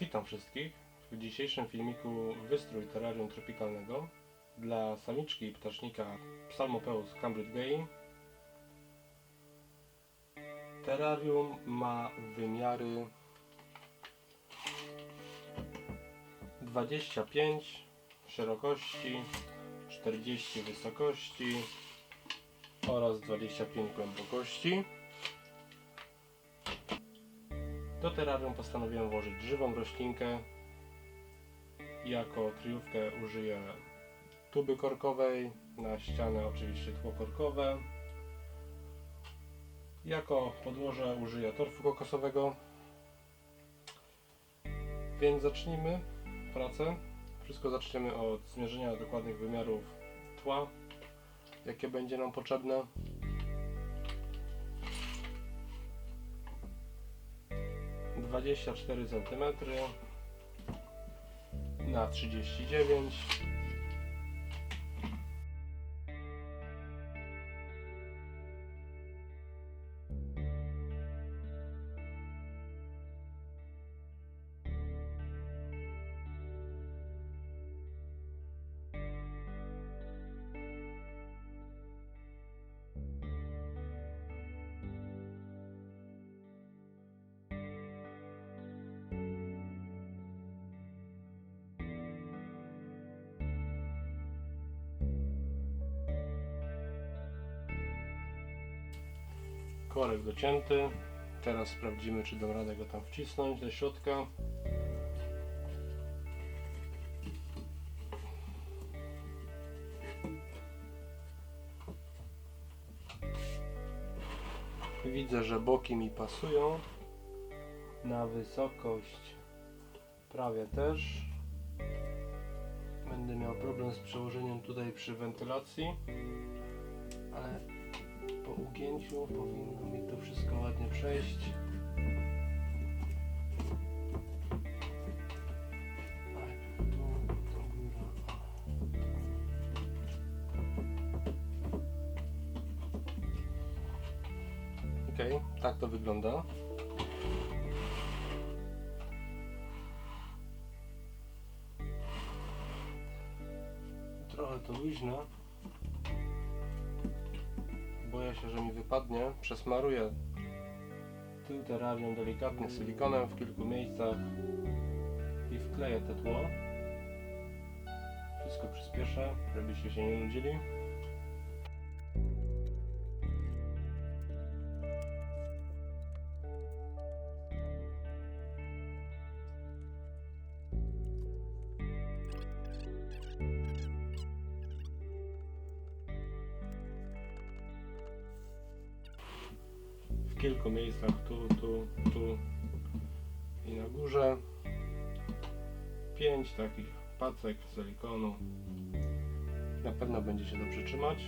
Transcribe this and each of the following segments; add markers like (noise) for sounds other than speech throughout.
Witam wszystkich. W dzisiejszym filmiku wystrój terrarium tropikalnego dla samiczki ptasznika Psalmopeus cambridgei. Terrarium ma wymiary 25 szerokości, 40 wysokości oraz 25 głębokości. Do terrarium postanowiłem włożyć żywą roślinkę. Jako kryjówkę użyję tuby korkowej, na ścianę oczywiście tło korkowe. Jako podłoże użyję torfu kokosowego. Więc zacznijmy pracę. Wszystko zaczniemy od zmierzenia dokładnych wymiarów tła, jakie będzie nam potrzebne. Dwadzieścia cztery centymetry na trzydzieści dziewięć. Korek docięty. Teraz sprawdzimy, czy dam radę go tam wcisnąć do środka. Widzę, że boki mi pasują. Na wysokość prawie też. Będę miał problem z przełożeniem tutaj przy wentylacji, ale po ugięciu powinno mi to wszystko ładnie przejść. Góra. Okej, tak to wygląda. Trochę to luźne. Się, że mi wypadnie. Przesmaruję tył terrarium delikatnie silikonem w kilku miejscach i wkleję te tło. Wszystko przyspieszę, żebyście się nie nudzili. Pacek silikonu. Na pewno będzie się dobrze trzymać.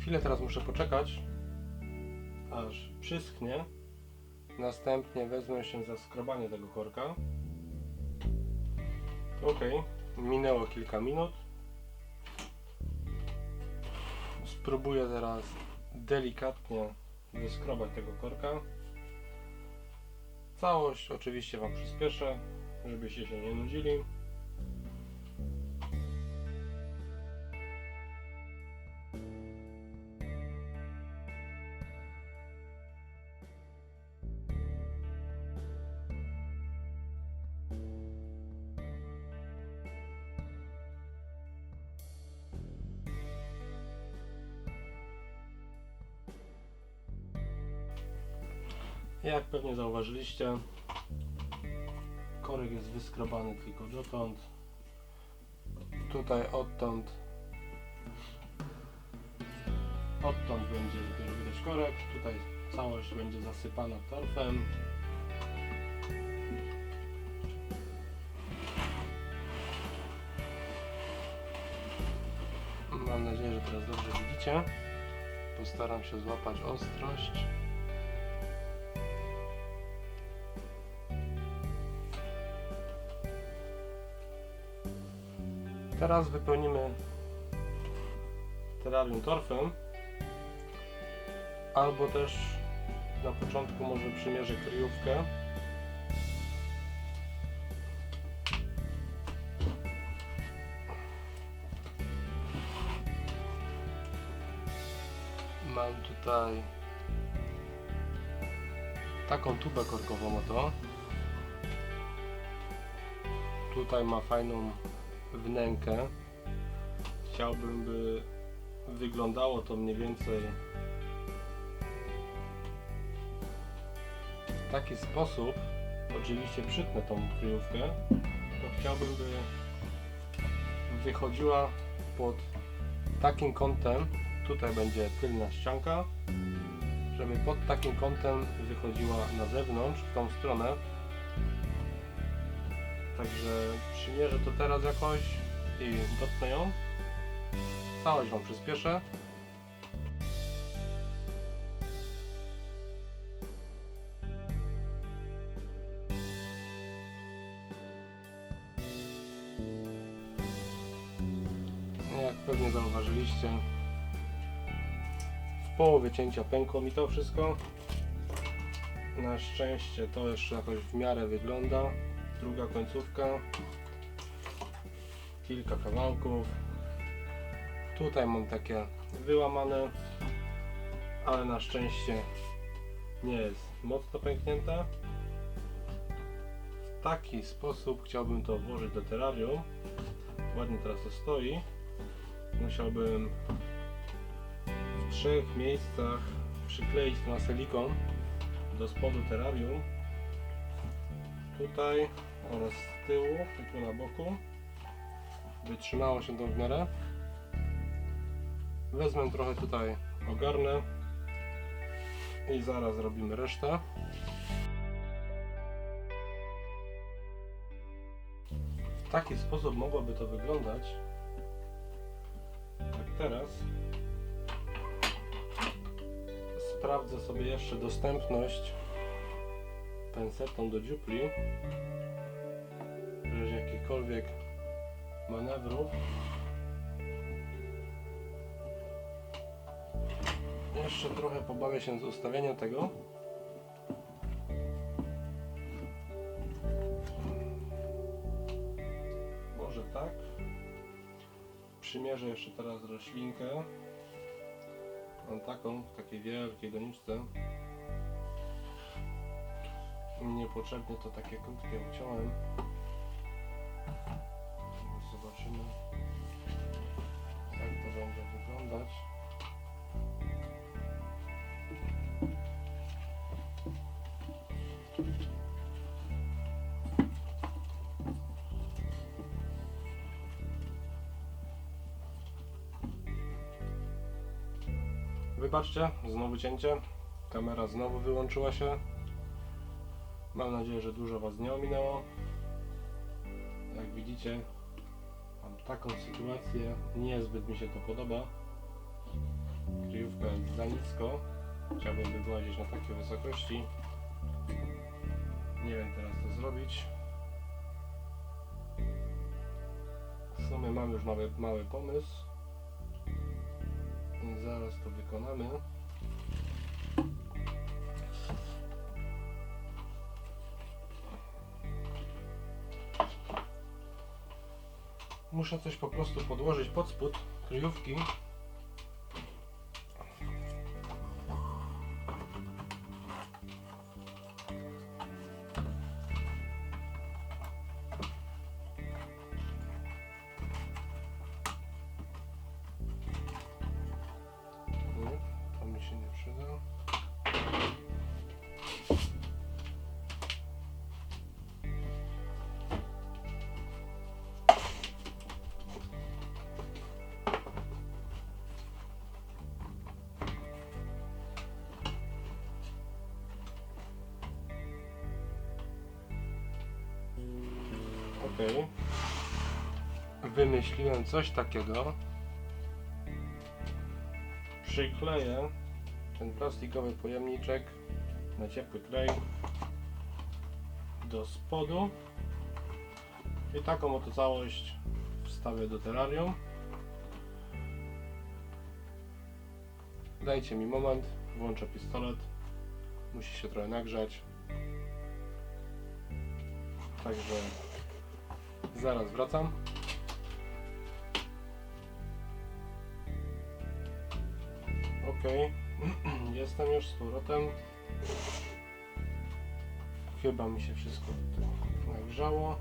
Chwilę teraz muszę poczekać, aż przyschnie. Następnie wezmę się za skrobanie tego korka. Ok, minęło kilka minut. Spróbuję teraz delikatnie wyskrobać tego korka. Całość oczywiście Wam przyspieszę, żebyście się nie nudzili. Jak pewnie zauważyliście, korek jest wyskrobany tylko dotąd. Tutaj odtąd odtąd będzie dopiero widać korek. Tutaj całość będzie zasypana torfem. Mam nadzieję, że teraz dobrze widzicie. Postaram się złapać ostrość. Teraz wypełnimy terrarium torfem, Albo też na początku może przymierzę kryjówkę. Mam tutaj taką tubę korkową oto. Tutaj ma fajną wnękę. Chciałbym, by wyglądało to mniej więcej w taki sposób. Oczywiście przytnę tą kryjówkę. To chciałbym, by wychodziła pod takim kątem. Tutaj będzie tylna ścianka, żeby pod takim kątem wychodziła na zewnątrz, w tą stronę. Także przymierzę to teraz jakoś i dotknę ją. Całość Wam przyspieszę. No, Jak pewnie zauważyliście, w połowie cięcia pękło mi to wszystko. Na szczęście to jeszcze jakoś w miarę wygląda. Druga końcówka. Kilka kawałków. Tutaj mam takie wyłamane, ale na szczęście nie jest mocno pęknięta. W taki sposób chciałbym to włożyć do terrarium. Ładnie teraz to stoi. Musiałbym w trzech miejscach przykleić to na silikon do spodu terrarium. Tutaj oraz z tyłu i tu na boku. By trzymało się to w miarę. Wezmę trochę tutaj, ogarnę i zaraz zrobimy resztę. W taki sposób mogłoby to wyglądać. Jak teraz. Sprawdzę sobie jeszcze dostępność pensetą do dziupli. W razie jakichkolwiek manewrów. Jeszcze trochę pobawię się z ustawieniem tego. Może tak. Przymierzę jeszcze teraz roślinkę. Mam taką, w takiej wielkiej doniczce. Niepotrzebnie to takie krótkie uciąłem. Zobaczymy jak to będzie wyglądać. Wybaczcie, znowu cięcie. Kamera znowu wyłączyła się. Mam nadzieję, że dużo Was nie ominęło. Jak widzicie, mam taką sytuację. Niezbyt mi się to podoba. Kryjówka jest za nisko. Chciałbym by była gdzieś na takiej wysokości. Nie wiem teraz co zrobić. W sumie mam już mały, mały pomysł. Zaraz to wykonamy. Muszę coś po prostu podłożyć pod spód kryjówki. Okej. Wymyśliłem coś takiego. Przykleję ten plastikowy pojemniczek na ciepły klej do spodu i taką oto całość wstawię do terrarium. Dajcie mi moment. włączę pistolet. Musi się trochę nagrzać. Także zaraz wracam. Ok, (clears throat) jestem już z powrotem. Chyba mi się wszystko nagrzało.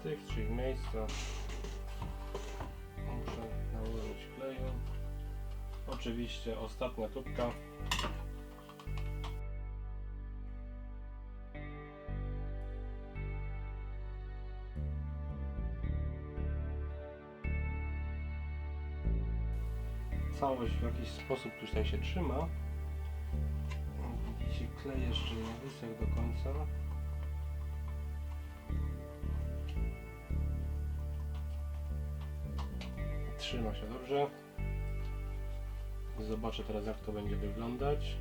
W tych trzech miejscach Oczywiście ostatnia tubka. Całość w jakiś sposób tutaj się trzyma. Widzicie, klej jeszcze nie wysechł do końca. Trzyma się dobrze. Zobaczę teraz jak to będzie wyglądać.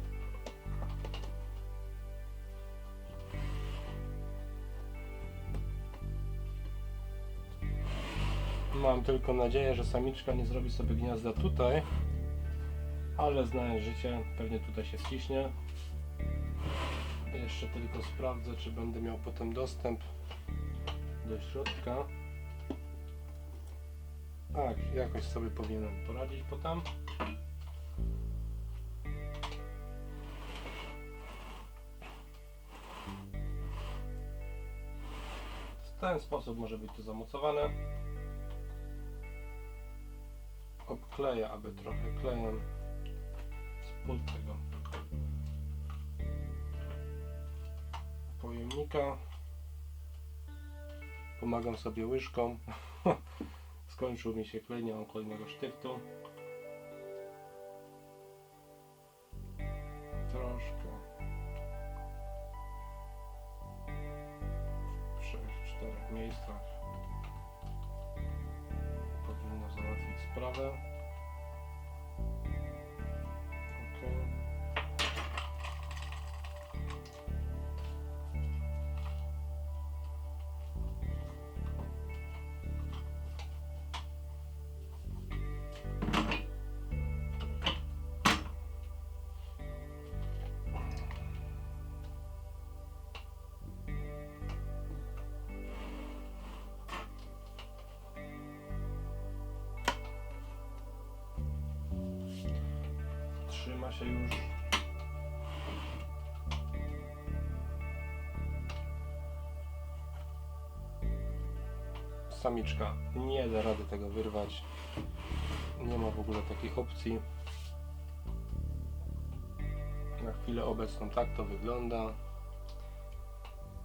Mam tylko nadzieję, że samiczka nie zrobi sobie gniazda tutaj, ale znając życie, pewnie tutaj się ściśnie. Jeszcze tylko sprawdzę, czy będę miał potem dostęp do środka. Tak, jakoś sobie powinienem poradzić potem. Ten sposób może być to zamocowane. Obkleję, aby trochę klejem spód tego pojemnika. Pomagam sobie łyżką. (laughs) Skończył mi się klej, nie mam kolejnego sztywtu. Trzyma się już. Samiczka nie da rady tego wyrwać. Nie ma w ogóle takiej opcji. Na chwilę obecną tak to wygląda.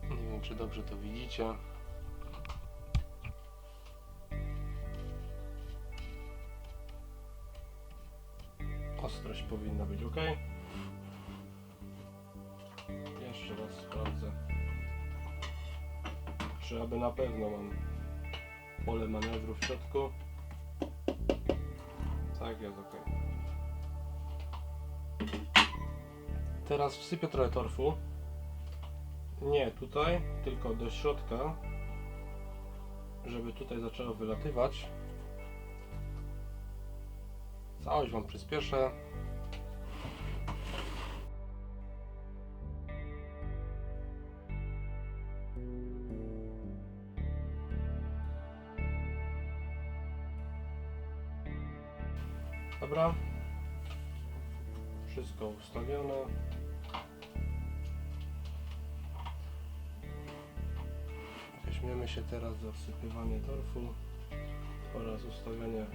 Nie wiem, czy dobrze to widzicie. Powinna być ok. Jeszcze raz sprawdzę, czy aby na pewno mam pole manewru w środku. Tak, jest ok. Teraz wsypię trochę torfu. Nie tutaj, tylko do środka, żeby tutaj zaczęło wylatywać. Całość Wam przyspieszę. Wszystko ustawione. Weźmiemy się teraz za wsypywanie torfu oraz ustawianie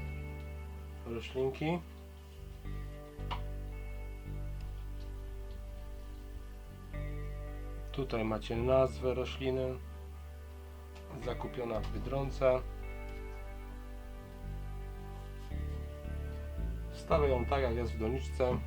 roślinki. Tutaj macie nazwę rośliny zakupiona w Biedronce. Wstawię ją tak jak jest w doniczce.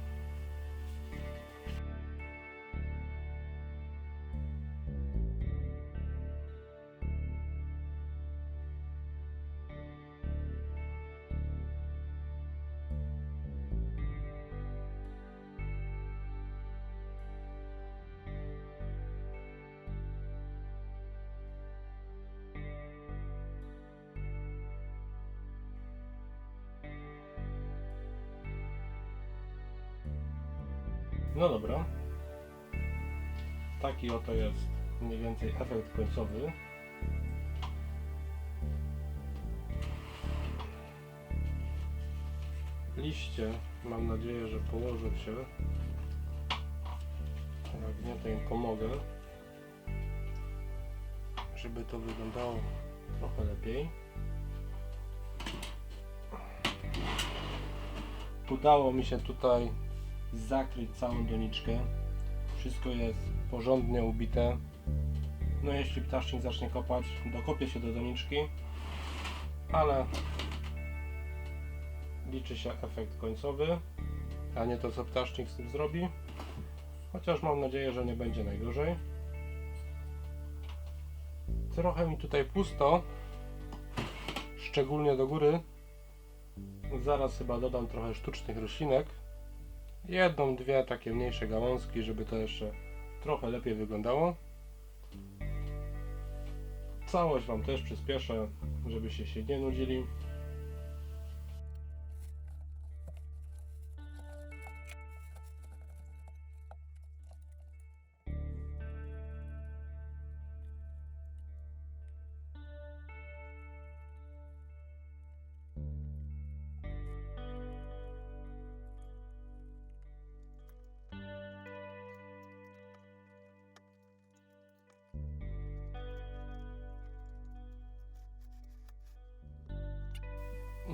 No dobra. Taki oto jest mniej więcej efekt końcowy. Liście mam nadzieję, że położę się. Jak nie, to im pomogę. Żeby to wyglądało trochę lepiej. Udało mi się tutaj zakryć całą doniczkę. Wszystko jest porządnie ubite. No jeśli ptasznik zacznie kopać, dokopie się do doniczki, ale liczy się efekt końcowy, a nie to co ptasznik z tym zrobi. Chociaż mam nadzieję, że nie będzie najgorzej. Trochę mi tutaj pusto, szczególnie do góry. Zaraz chyba dodam trochę sztucznych roślinek. Jedną, dwie takie mniejsze gałązki, żeby to jeszcze trochę lepiej wyglądało. Całość Wam też przyspieszę, żebyście się nie nudzili.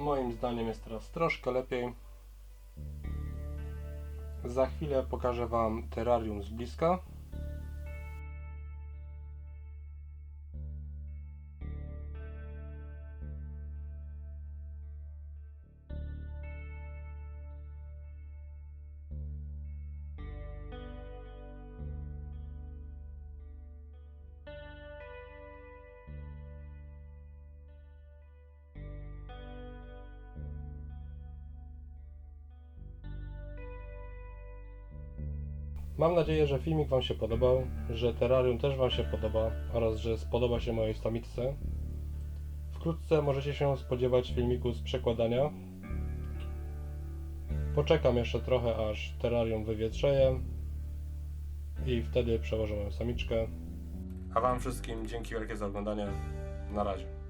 Moim zdaniem jest teraz troszkę lepiej. Za chwilę pokażę Wam terrarium z bliska. Mam nadzieję, że filmik Wam się podobał, że terrarium też Wam się podoba oraz że spodoba się mojej samiczce. Wkrótce możecie się spodziewać filmiku z przekładania. Poczekam jeszcze trochę, aż terrarium wywietrzeje i wtedy przełożę moją samiczkę. A Wam wszystkim dzięki wielkie za oglądanie. Na razie.